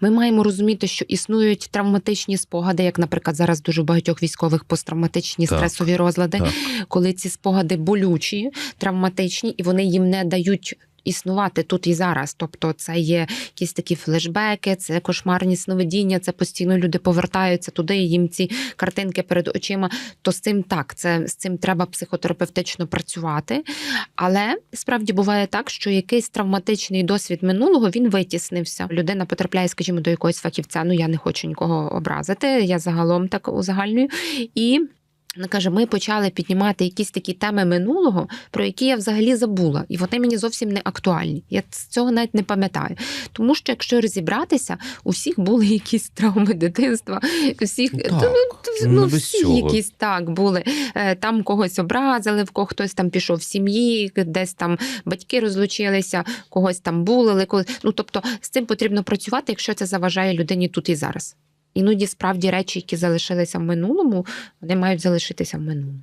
Ми маємо розуміти, що існують травматичні спогади, як, наприклад, зараз дуже багатьох військових посттравматичні Так. стресові розлади, Так. коли ці спогади болючі, травматичні, і вони їм не дають. Існувати тут і зараз, тобто це є якісь такі флешбеки, це кошмарні сновидіння, це постійно люди повертаються туди, і їм ці картинки перед очима. То з цим так, це з цим треба психотерапевтично працювати. Але справді буває так, що якийсь травматичний досвід минулого він витіснився. Людина потрапляє, скажімо, до якогось фахівця. Ну я не хочу нікого образити. Я загалом так узагальнюю. І вона каже: ми почали піднімати якісь такі теми минулого, про які я взагалі забула, і вони мені зовсім не актуальні. Я з цього навіть не пам'ятаю. Тому що, якщо розібратися, у всіх були якісь травми дитинства, у всіх Ну, так. ну, Ну, всі цього. якісь так були. Е, Там когось образили, в кого хтось там пішов в сім'ї, десь там батьки розлучилися, когось там булили. коли- Ну тобто з цим потрібно працювати, якщо це заважає людині тут і зараз. Іноді справді речі, які залишилися в минулому, вони мають залишитися в минулому.